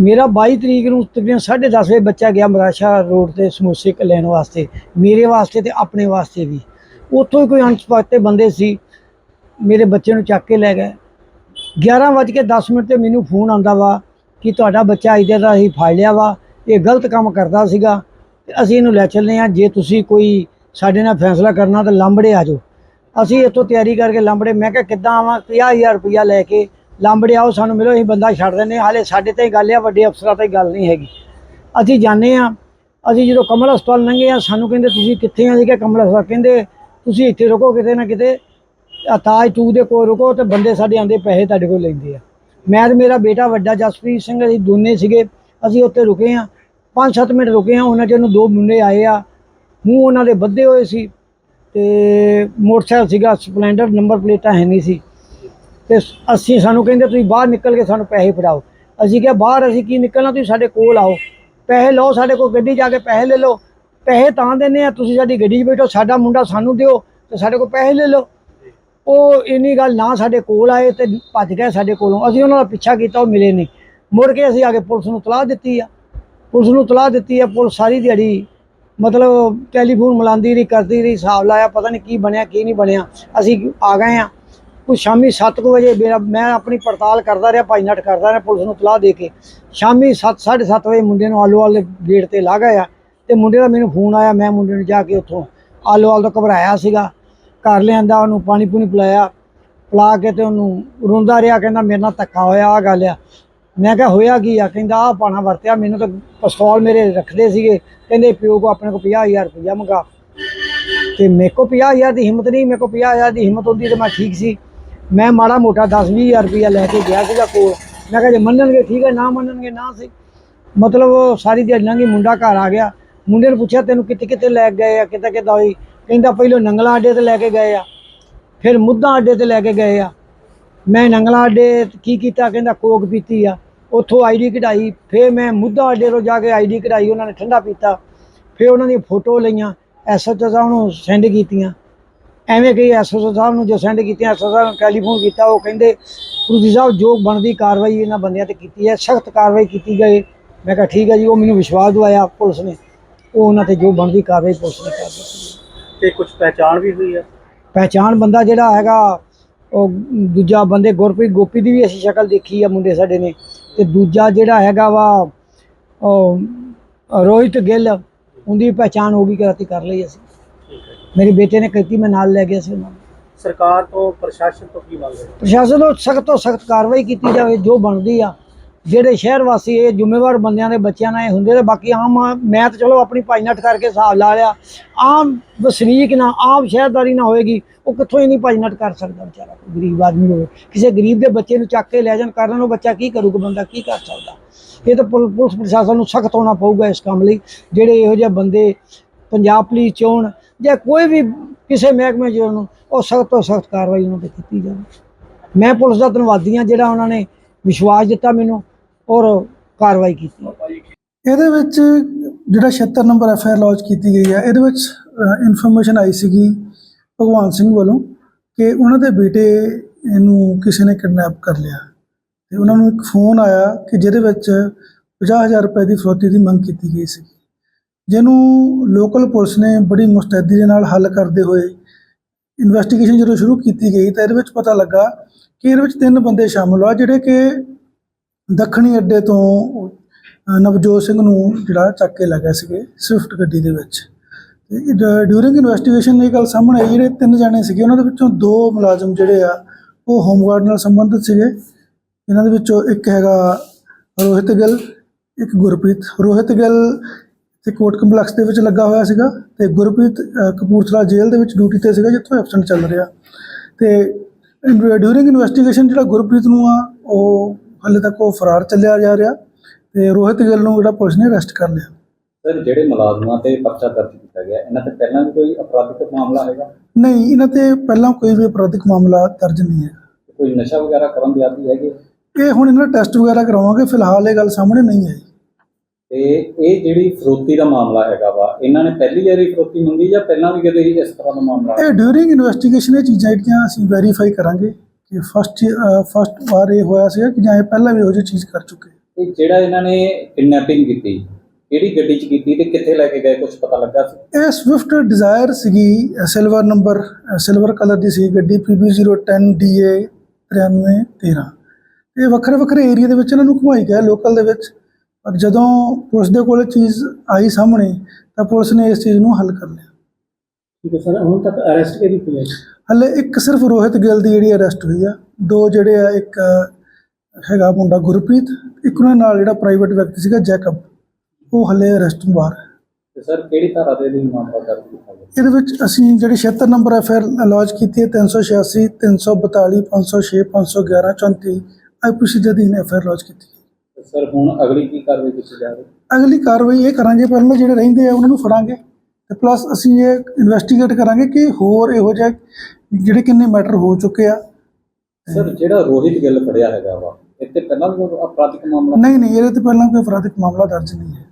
ਮੇਰਾ 22 ਤਰੀਕ ਨੂੰ ਤਕਰੀਬਨ 10:30 ਵਜੇ ਬੱਚਾ ਗਿਆ ਮਰਾਸ਼ਾ ਰੋਡ ਤੇ ਸਮੋਸੇ ਲੈਣ ਵਾਸਤੇ, ਮੇਰੇ ਵਾਸਤੇ ਤੇ ਆਪਣੇ ਵਾਸਤੇ ਵੀ। ਉੱਥੋਂ ਹੀ ਕੋਈ ਅਣਪਛਾਤੇ ਬੰਦੇ ਸੀ, ਮੇਰੇ ਬੱਚੇ ਨੂੰ ਚੱਕ ਕੇ ਲੈ ਗਏ। 11:10 ਮਿੰਟ ਤੇ ਮੈਨੂੰ ਫੋਨ ਆਂਦਾ ਵਾ ਕਿ ਤੁਹਾਡਾ ਬੱਚਾ ਇਹਦੇ ਦਾ ਅਸੀਂ ਫੜ ਲਿਆ ਵਾ, ਇਹ ਗਲਤ ਕੰਮ ਕਰਦਾ ਸੀਗਾ। ਤੇ ਅਸੀਂ ਇਹਨੂੰ ਲੈ ਚੱਲੇ ਆ ਜੇ ਤੁਸੀਂ ਕੋਈ ਸਾਡੇ ਨਾਲ ਫੈਸਲਾ ਕਰਨਾ ਤਾਂ ਲਾਂਬੜੇ ਆ ਜਾਓ। ਅਸੀਂ ਇੱਥੋਂ ਤਿਆਰੀ ਕਰਕੇ ਲਾਂਬੜੇ, ਮੈਂ ਕਿਹਾ ਕਿੱਦਾਂ ਆਵਾਂ? 50000 ਰੁਪਇਆ ਲੈ ਕੇ ਲਾਂਬੜੇ ਆਓ ਸਾਨੂੰ ਮਿਲੋ, ਅਸੀਂ ਬੰਦਾ ਛੱਡ ਦਿੰਦੇ ਹਾਂ। ਹਾਲੇ ਸਾਡੇ ਤੇ ਹੀ ਗੱਲ ਆ, ਵੱਡੇ ਅਫਸਰਾਂ ਤੇ ਗੱਲ ਨਹੀਂ ਹੈਗੀ। ਅਸੀਂ ਜਾਂਦੇ ਆ ਅਸੀਂ ਜਦੋਂ ਕਮਲ ਹਸਪਤਾਲ ਲੰਘੇ ਆ ਸਾਨੂੰ ਕਹਿੰਦੇ, ਤੁਸੀਂ ਕਿੱਥੇ ਆ? ਜੀ ਕਿ ਕਮਲ ਹਸਪਤਾਲ। ਕਹਿੰਦੇ, ਤੁਸੀਂ ਇੱਥੇ ਰੁਕੋ, ਕਿਤੇ ਨਾ ਕਿਤੇ। ਤਾਜ ਟੂ ਦੇ ਕੋਲ ਰੁਕੋ, ਤੇ ਬੰਦੇ ਸਾਡੇ ਆਂਦੇ ਪੈਸੇ ਤੁਹਾਡੇ ਕੋਲ ਲੈਂਦੇ ਆ। ਮੈਂ ਤੇ ਮੇਰਾ ਬੇਟਾ ਵੱਡਾ ਜਸਪ੍ਰੀਤ ਸਿੰਘ, ਅਸੀਂ ਦੋਨੇ ਸੀਗੇ। ਅਸੀਂ ਉੱਥੇ ਰੁਕੇ ਆ 5-7 ਮਿੰਟ ਰੁਕੇ ਆ ਉਹਨਾਂ ਚ ਨੂੰ ਦੋ ਮੁੰਡੇ ਆਏ ਆ। ਮੂੰਹ ਉਹਨਾਂ ਦੇ ਬੱਧੇ ਹੋਏ ਸੀ, ਤੇ ਮੋਟਰਸਾਈਕਲ ਸੀਗਾ, ਸਪਲੈਂਡਰ, ਨੰਬਰ ਪਲੇਟਾਂ ਹੈ ਨਹੀਂ ਸੀ। ਤੇ ਅਸੀਂ ਸਾਨੂੰ ਕਹਿੰਦੇ ਤੁਸੀਂ ਬਾਹਰ ਨਿਕਲ ਕੇ ਸਾਨੂੰ ਪੈਸੇ ਫੜਾਓ। ਅਸੀਂ ਕਿਹਾ, ਬਾਹਰ ਅਸੀਂ ਕੀ ਨਿਕਲਣਾ? ਤੁਸੀਂ ਸਾਡੇ ਕੋਲ ਆਓ। ਪੈਸੇ ਲਓ, ਸਾਡੇ ਕੋਲ ਗੱਡੀ ਜਾ ਕੇ ਪੈਸੇ ਲੈ ਲਓ। ਪੈਸੇ ਤਾਂ ਦਿੰਦੇ ਆ, ਤੁਸੀਂ ਸਾਡੀ ਗੱਡੀ 'ਚ ਬੈਠੋ, ਸਾਡਾ ਮੁੰਡਾ ਸਾਨੂੰ ਦਿਓ ਤੇ ਸਾਡੇ ਕੋਲ ਪੈਸੇ ਲੈ ਲਓ। ਉਹ ਇੰਨੀ ਗੱਲ ਨਾ ਸਾਡੇ ਕੋਲ ਆਏ ਤੇ ਭੱਜ ਗਏ ਸਾਡੇ ਕੋਲੋਂ। ਅਸੀਂ ਉਹਨਾਂ ਦਾ ਪਿੱਛਾ ਕੀਤਾ, ਉਹ ਮਿਲੇ ਨਹੀਂ। ਮੁੜ ਕੇ ਅਸੀਂ ਆ ਕੇ ਪੁਲਿਸ ਨੂੰ ਤਲਾਹ ਦਿੱਤੀ ਆ। ਪੁਲਿਸ ਨੂੰ ਤਲਾਹ ਦਿੱਤੀ ਆ, ਪੁਲਿਸ ਸਾਰੀ ਦਿਹਾੜੀ ਮਤਲਬ ਟੈਲੀਫੋਨ ਮਿਲਾਉਂਦੀ ਰਹੀ, ਕਰਦੀ ਰਹੀ, ਹਿਸਾਬ ਲਾਇਆ, ਪਤਾ ਨਹੀਂ ਕੀ ਬਣਿਆ, ਕੀ ਨਹੀਂ ਬਣਿਆ। ਅਸੀਂ ਆ ਗਏ ਆ। ਕੋਈ ਸ਼ਾਮੀ 7 ਵਜੇ ਮੇਰਾ ਮੈਂ ਆਪਣੀ ਪੜਤਾਲ ਕਰਦਾ ਰਿਹਾ, ਭਾਈ ਨੱਟ ਕਰਦਾ ਰਿਹਾ, ਪੁਲਿਸ ਨੂੰ ਤਲਾਹ ਦੇ ਕੇ। ਸ਼ਾਮੀ 7 7:30 ਵਜੇ ਮੁੰਡੇ ਨੂੰ ਆਲੋਵਾਲ ਦੇ ਗੇਟ ਤੇ ਲਾ ਗਏ ਆ ਤੇ ਮੁੰਡੇ ਦਾ ਮੈਨੂੰ ਫੋਨ ਆਇਆ, ਮੈਂ ਮੁੰਡੇ ਨੂੰ ਜਾ ਕੇ ਉੱਥੋਂ ਆਲੋਵਾਲ ਤੋਂ ਘਬਰਾਇਆ ਸੀਗਾ। ਘਰ ਲਿਆਂਦਾ, ਉਹਨੂੰ ਪਾਣੀ ਪੂਣੀ ਪਿਲਾਇਆ, ਪਿਲਾ ਕੇ ਤੇ ਉਹਨੂੰ ਰੋਂਦਾ ਰਿਹਾ, ਕਹਿੰਦਾ ਮੇਰੇ ਨਾਲ ਧੱਕਾ ਹੋਇਆ ਆ ਗੱਲ ਆ। ਮੈਂ ਕਿਹਾ, ਹੋਇਆ ਕੀ ਆ? ਕਹਿੰਦਾ ਆ ਪਾਣਾ ਵਰਤਿਆ, ਮੈਨੂੰ ਤਾਂ ਪਿਸਤੌਲ ਮੇਰੇ ਰੱਖਦੇ ਸੀਗੇ। ਕਹਿੰਦੇ, ਪਿਓ ਕੋ ਆਪਣੇ ਕੋ 50000 ਰੁਪਇਆ ਮੰਗਾ। ਤੇ ਮੇਰੇ ਕੋ 50000 ਦੀ ਹਿੰਮਤ ਨਹੀਂ, ਮੇਰੇ ਕੋ 50000 ਦੀ ਹਿੰਮਤ ਹੁੰਦੀ ਤਾਂ ਮੈਂ ਠੀਕ ਸੀ। ਮੈਂ ਮਾੜਾ ਮੋਟਾ 10-20000 ਰੁਪਇਆ ਲੈ ਕੇ ਗਿਆ ਸੀਗਾ ਕੋਲ। ਮੈਂ ਕਿਹਾ ਜੇ ਮੰਨਣਗੇ ਠੀਕ ਹੈ, ਨਾ ਮੰਨਣਗੇ ਨਾ ਸੀ ਮਤਲਬ ਉਹ ਸਾਰੀ ਦਿਹਾੜੀ ਲੰਘੀ ਮੁੰਡਾ ਘਰ ਆ ਗਿਆ। ਮੁੰਡੇ ਨੂੰ ਪੁੱਛਿਆ, ਤੈਨੂੰ ਕਿੱਥੇ ਕਿੱਥੇ ਲੈ ਕੇ ਗਏ ਆ? ਕਿੱਦਾਂ ਕਿੱਦਾਂ ਹੋਈ? ਕਹਿੰਦਾ, ਪਹਿਲੋਂ ਨੰਗਲਾ ਅੱਡੇ ਤੇ ਲੈ ਕੇ ਗਏ ਆ, ਫਿਰ ਮੁੱਦਾ ਅੱਡੇ ਤੇ ਲੈ ਕੇ ਗਏ ਆ। ਮੈਂ ਨੰਗਲਾ ਅੱਡੇ ਕੀ ਕੀਤਾ? ਕਹਿੰਦਾ, ਕੋਕ ਪੀਤੀ ਆ। ਉੱਥੋਂ ਆਈਡੀ ਕਢਾਈ। ਫਿਰ ਮੈਂ ਮੁੱਦਾ ਅੱਡੇ ਤੋਂ ਜਾ ਕੇ ਆਈਡੀ ਕਢਾਈ, ਉਹਨਾਂ ਨੇ ਠੰਡਾ ਪੀਤਾ। ਫਿਰ ਉਹਨਾਂ ਦੀ ਫੋਟੋ ਲਈਆਂ ਐਸਐਚਓ ਸਾਹਿਬ ਨੂੰ ਸੈਂਡ ਕੀਤੀਆਂ। ਐਵੇਂ ਕਹੀ ਐਸਐਚਓ ਸਾਹਿਬ ਨੂੰ ਜੋ ਸੈਂਡ ਕੀਤੀਆਂ ਐਸਐਚਓ ਸਾਹਿਬ ਨੂੰ ਟੈਲੀਫੋਨ ਕੀਤਾ ਉਹ ਕਹਿੰਦੇ ਪ੍ਰੋਫੈਸਰ ਸਾਹਿਬ ਜੋ ਬਣਦੀ ਕਾਰਵਾਈ ਇਹਨਾਂ ਬੰਦਿਆਂ ਤੇ ਕੀਤੀ ਹੈ ਸਖਤ ਕਾਰਵਾਈ ਕੀਤੀ ਗਈ। ਮੈਂ ਕਿਹਾ ਠੀਕ ਹੈ ਜੀ ਉਹ ਮੈਨੂੰ ਵਿਸ਼ਵਾਸ ਦਵਾਇਆ ਪੁਲਿਸ ਨੇ। ਉਹ ਉਹਨਾਂ ਤੇ ਜੋ ਬਣਦੀ ਕਾਰਵਾਈ ਪੁਲਿਸ ਨੇ ਕਰ ਦਿੱਤੀ। ਤੇ ਕੁਝ ਪਹਿਚਾਣ ਵੀ ਹੋਈ ਹੈ? ਪਹਿਚਾਣ ਬੰਦਾ ਜਿਹੜਾ ਹੈਗਾ ਉਹ ਦੂਜਾ ਬੰਦੇ ਗੁਰਪ੍ਰੀਤ ਗੋਪੀ ਦੀ ਵੀ ਅਸੀਂ ਸ਼ਕਲ ਦੇਖੀ ਆ ਮੁੰਡੇ ਸਾਡੇ ਨੇ। ਤੇ ਦੂਜਾ ਜਿਹੜਾ ਹੈਗਾ ਵਾ ਉਹ ਰੋਹਿਤ ਗਿੱਲ ਉਹਦੀ ਪਹਿਚਾਣ ਹੋ ਗਈ ਕਿ ਰਾਤੀ ਕਰ ਲਈ ਅਸੀਂ। ਮੇਰੇ ਬੇਟੇ ਨੇ ਕੀਤੀ ਮੈਂ ਨਾਲ ਲੈ ਗਿਆ ਸੀ ਉਹਨਾਂ ਨੂੰ ਸਰਕਾਰ ਤੋਂ ਪ੍ਰਸ਼ਾਸਨ ਤੋਂ ਕੀ ਮੰਗ ਹੈ ਪ੍ਰਸ਼ਾਸਨ ਨੂੰ ਸਖਤ ਤੋਂ ਸਖਤ ਕਾਰਵਾਈ ਕੀਤੀ ਜਾਵੇ ਜੋ ਬਣਦੀ ਆ ਜਿਹੜੇ ਸ਼ਹਿਰ ਵਾਸੀ ਇਹ ਜ਼ਿੰਮੇਵਾਰ ਬੰਦਿਆਂ ਦੇ ਬੱਚਿਆਂ ਨਾਲ ਇਹ ਹੁੰਦੇ ਤੇ ਬਾਕੀ ਆਮ ਮੈਂ ਤਾਂ ਚਲੋ ਆਪਣੀ ਭਾਈ ਨੱਟ ਕਰਕੇ ਹਿਸਾਬ ਲਾ ਲਿਆ ਆਮ ਵਸਨੀਕ ਨਾ ਆਮ ਸ਼ਹਿਰਦਾਰੀ ਨਾ ਹੋਏਗੀ ਉਹ ਕਿੱਥੋਂ ਨਹੀਂ ਭਾਈ ਨੱਟ ਕਰ ਸਕਦਾ ਵਿਚਾਰਾ ਕੋਈ ਗਰੀਬ ਆਦਮੀ ਹੋਵੇ ਕਿਸੇ ਗਰੀਬ ਦੇ ਬੱਚੇ ਨੂੰ ਚੱਕ ਕੇ ਲੈ ਜਾਣ ਕਰਨ ਉਹ ਬੱਚਾ ਕੀ ਕਰੂਗਾ ਬੰਦਾ ਕੀ ਕਰ ਸਕਦਾ ਇਹ ਤਾਂ ਪੁਲ- ਪੁਲਿਸ ਪ੍ਰਸ਼ਾਸਨ ਨੂੰ ਸਖਤ ਹੋਣਾ ਪਊਗਾ ਇਸ ਕੰਮ ਲਈ ਜਿਹੜੇ ਇਹੋ ਜਿਹੇ ਬੰਦੇ ਪੰਜਾਬ ਪੁਲਿਸ ਚੋਣ ਜਾਂ ਕੋਈ ਵੀ ਕਿਸੇ ਮਹਿਕਮੇ 'ਚ ਉਹਨੂੰ, ਉਹ ਸਖਤ ਤੋਂ ਸਖਤ ਕਾਰਵਾਈ ਉਹਨਾਂ ਤੇ ਕੀਤੀ ਜਾਵੇ। ਮੈਂ ਪੁਲਿਸ ਦਾ ਧੰਨਵਾਦੀ ਹਾਂ ਜਿਹੜਾ ਉਹਨਾਂ ਨੇ ਵਿਸ਼ਵਾਸ ਦਿੱਤਾ ਮੈਨੂੰ ਔਰ ਕਾਰਵਾਈ ਕੀਤੀ। ਇਹਦੇ ਵਿੱਚ ਜਿਹੜਾ 76 number F I R launch ਕੀਤੀ ਗਈ ਹੈ, ਇਹਦੇ ਵਿੱਚ ਇਨਫੋਰਮੇਸ਼ਨ ਆਈ ਸੀਗੀ ਭਗਵਾਨ ਸਿੰਘ ਵੱਲੋਂ ਕਿ ਉਹਨਾਂ ਦੇ ਬੇਟੇ ਨੂੰ ਕਿਸੇ ਨੇ ਕਿਡਨੈਪ ਕਰ ਲਿਆ। ਤੇ ਉਹਨਾਂ ਨੂੰ ਇੱਕ ਫੋਨ ਆਇਆ ਕਿ ਜਿਹਦੇ ਵਿੱਚ 50000 ਰੁਪਏ ਦੀ ਫਰੋਤੀ ਦੀ ਮੰਗ ਕੀਤੀ ਗਈ ਸੀ ਜਿਹਨੂੰ ਲੋਕਲ ਪੁਲਿਸ ਨੇ ਬੜੀ ਮੁਸਤੈਦੀ ਦੇ ਨਾਲ ਹੱਲ ਕਰਦੇ ਹੋਏ ਇਨਵੈਸਟੀਗੇਸ਼ਨ ਜਦੋਂ ਸ਼ੁਰੂ ਕੀਤੀ ਗਈ ਤਾਂ ਇਹਦੇ ਵਿੱਚ ਪਤਾ ਲੱਗਾ ਕਿ ਇਹਦੇ ਵਿੱਚ ਤਿੰਨ ਬੰਦੇ ਸ਼ਾਮਲ ਆ, ਜਿਹੜੇ ਕਿ ਦੱਖਣੀ ਅੱਡੇ ਤੋਂ ਨਵਜੋਤ ਸਿੰਘ ਨੂੰ ਜਿਹੜਾ ਚੱਕ ਕੇ ਲੈ ਸੀਗੇ ਸਵਿਫਟ ਗੱਡੀ ਦੇ ਵਿੱਚ। ਡਿਊਰਿੰਗ ਇਨਵੈਸਟੀਗੇਸ਼ਨ ਇਹ ਗੱਲ ਸਾਹਮਣੇ ਆਈ, ਜਿਹੜੇ ਤਿੰਨ ਜਾਣੇ ਸੀਗੇ, ਉਹਨਾਂ ਦੇ ਵਿੱਚੋਂ ਦੋ ਮੁਲਾਜ਼ਮ ਜਿਹੜੇ ਆ, ਉਹ ਹੋਮਗਾਰਡ ਨਾਲ ਸੰਬੰਧਿਤ ਸੀਗੇ। ਇਹਨਾਂ ਦੇ ਵਿੱਚੋਂ ਇੱਕ ਹੈਗਾ ਰੋਹਿਤ ਗਿੱਲ, ਇੱਕ ਗੁਰਪ੍ਰੀਤ। ਰੋਹਿਤ ਗਿੱਲ ਤੇ ਕੋਰਟ ਕੰਪਲੈਕਸ ਦੇ ਵਿੱਚ ਲੱਗਾ ਹੋਇਆ ਸੀਗਾ ਤੇ ਗੁਰਪ੍ਰੀਤ ਕਪੂਰਥਲਾ ਜੇਲ੍ਹ ਦੇ ਵਿੱਚ ਡਿਊਟੀ ਤੇ ਸੀਗਾ ਜਿੱਥੋਂ ਐਬਸੈਂਟ ਚੱਲ ਰਿਹਾ। ਤੇ ਡਿਊਰਿੰਗ ਇਨਵੈਸਟੀਗੇਸ਼ਨ ਜਿਹੜਾ ਗੁਰਪ੍ਰੀਤ ਨੂੰ ਆ ਉਹ ਹਾਲੇ ਤੱਕ ਉਹ ਫਰਾਰ ਚੱਲਿਆ ਜਾ ਰਿਹਾ ਤੇ ਰੋਹਿਤ ਗਿੱਲ ਨੂੰ ਜਿਹੜਾ ਪੁਲਿਸ ਨੇ ਅਰੈਸਟ ਕਰ ਲਿਆ। ਸਰ ਜਿਹੜੇ ਮੁਲਾਜ਼ਮਾਂ ਤੇ ਪਰਚਾ ਦਰਜ ਕੀਤਾ ਗਿਆ ਇਹਨਾਂ ਤੇ ਪਹਿਲਾਂ ਵੀ ਕੋਈ ਅਪਰਾਧਿਕ ਮਾਮਲਾ ਹੈਗਾ? ਨਹੀਂ ਇਹਨਾਂ ਤੇ ਪਹਿਲਾਂ ਕੋਈ ਵੀ ਅਪਰਾਧਿਕ ਮਾਮਲਾ ਦਰਜ ਨਹੀਂ ਹੈ। ਕੋਈ ਨਸ਼ਾ ਵਗੈਰਾ ਕਰਨ ਦੇ ਆਦੀ ਹੈਗੇ? ਇਹ ਹੁਣ ਇਹਨਾਂ ਦਾ ਟੈਸਟ ਵਗੈਰਾ ਕਰਾਵਾਂਗੇ ਫਿਲਹਾਲ ਇਹ ਗੱਲ ਸਾਹਮਣੇ ਨਹੀਂ ਆਈ। ਤੇ ਇਹ ਜਿਹੜੀ ਫਰੋਤੀ ਦਾ ਮਾਮਲਾ ਹੈਗਾ ਵਾ ਇਹਨਾਂ ਨੇ ਪਹਿਲੀ ਵਾਰੀ ਫਰੋਤੀ ਮੰਗੀ ਜਾਂ ਪਹਿਲਾਂ ਵੀ ਕਦੇ ਇਸ ਤਰ੍ਹਾਂ ਦਾ ਮਾਮਲਾ ਇਹ ਡਿਊਰਿੰਗ ਇਨਵੈਸਟੀਗੇਸ਼ਨ ਇਹ ਚੀਜ਼ਾਂ ਜਿਹੜੀਆਂ ਅਸੀਂ ਵੈਰੀਫਾਈ ਕਰਾਂਗੇ ਕਿ ਫਸਟ ਫਸਟ ਵਾਰ ਇਹ ਹੋਇਆ ਸੀ ਕਿ ਜਾਂ ਇਹ ਪਹਿਲਾਂ ਵੀ ਇਹੋ ਜਿਹੀ ਚੀਜ਼ ਕਰ ਚੁੱਕੇ। ਤੇ ਜਿਹੜਾ ਇਹਨਾਂ ਨੇ ਕਿਡਨੈਪਿੰਗ ਕੀਤੀ ਕਿਹੜੀ ਗੱਡੀ 'ਚ ਕੀਤੀ ਤੇ ਕਿੱਥੇ ਲੈ ਕੇ ਗਏ ਕੁਝ ਪਤਾ ਲੱਗਾ ਸੀ? ਇਹ ਸਵਿਫਟ ਡਿਜ਼ਾਇਰ ਸੀਗੀ ਸਿਲਵਰ ਨੰਬਰ ਸਿਲਵਰ ਕਲਰ ਦੀ ਸੀ ਗੱਡੀ PB010 DA 9313 ਇਹ ਵੱਖਰੇ ਵੱਖਰੇ ਏਰੀਆ ਦੇ ਵਿੱਚ ਇਹਨਾਂ ਨੂੰ ਘੁਮਾਈ ਗਿਆ ਲੋਕਲ ਦੇ ਵਿੱਚ। ਪਰ ਜਦੋਂ ਪੁਲਿਸ ਦੇ ਕੋਲ ਚੀਜ਼ ਆਈ ਸਾਹਮਣੇ ਤਾਂ ਪੁਲਿਸ ਨੇ ਇਸ ਚੀਜ਼ ਨੂੰ ਹੱਲ ਕਰ ਲਿਆ। ਠੀਕ ਹੈ ਸਰ ਹੁਣ ਤੱਕ ਅਰੈਸਟ ਕਿਹਦੀ ਹੋਈ ਹੈ? ਹਲੇ ਇੱਕ ਸਿਰਫ ਰੋਹਿਤ ਗਿੱਲ ਦੀ ਜਿਹੜੀ ਅਰੈਸਟ ਹੋਈ ਆ ਦੋ ਜਿਹੜੇ ਆ ਇੱਕ ਹੈਗਾ ਮੁੰਡਾ ਗੁਰਪ੍ਰੀਤ ਇੱਕ ਉਹਨਾਂ ਨਾਲ ਜਿਹੜਾ ਪ੍ਰਾਈਵੇਟ ਵਿਅਕਤੀ ਸੀਗਾ ਜੈਕਬ ਉਹ ਹਲੇ ਅਰੈਸਟ ਤੋਂ ਬਾਹਰ ਹੈ ਤੇ ਸਰ ਕਿਹੜੀ ਧਾਰਾ ਦੇ ਲਈ ਮਾਮਲਾ ਦਰਜ ਕੀਤਾ ਗਿਆ? ਇਹਦੇ ਵਿੱਚ ਅਸੀਂ ਜਿਹੜੀ 76 ਨੰਬਰ ਐਫਆਰ ਲੌਂਚ ਕੀਤੀ ਹੈ 386 342 506 511 34 ਆਈਪੀਸੀ ਦੇ ਅਧੀਨ ਐਫਆਰ ਲੌਂਚ ਕੀਤੀ ਹੈ ਸਰ ਹੁਣ ਅਗਲੀ ਕੀ ਕਾਰਵਾਈ ਕੀਤੀ ਜਾਵੇ ਅਗਲੀ ਕਾਰਵਾਈ ਇਹ ਕਰਾਂਗੇ ਪਹਿਲਾਂ ਜਿਹੜੇ ਰਹਿੰਦੇ ਆ ਉਹਨਾਂ ਨੂੰ ਫੜਾਂਗੇ। ਤੇ ਪਲੱਸ ਅਸੀਂ ਇਹ ਇਨਵੈਸਟੀਗੇਟ ਕਰਾਂਗੇ ਕਿ ਹੋਰ ਇਹੋ ਜਿਹੇ ਜਿਹੜੇ ਕਿੰਨੇ ਮੈਟਰ ਹੋ ਚੁੱਕੇ ਆ। ਸਰ ਜਿਹੜਾ ਰੋਹਿਤ ਗਿੱਲ ਫੜਿਆ ਹੈਗਾ ਵਾ ਇੱਥੇ ਪਹਿਲਾਂ ਵੀ ਕੋਈ ਅਪਰਾਧਿਕ ਮਾਮਲਾ? ਨਹੀਂ ਨਹੀਂ ਇਹਦੇ ਤੇ ਪਹਿਲਾਂ ਕੋਈ ਅਪਰਾਧਿਕ ਮਾਮਲਾ ਦਰਜ ਨਹੀਂ ਹੈ।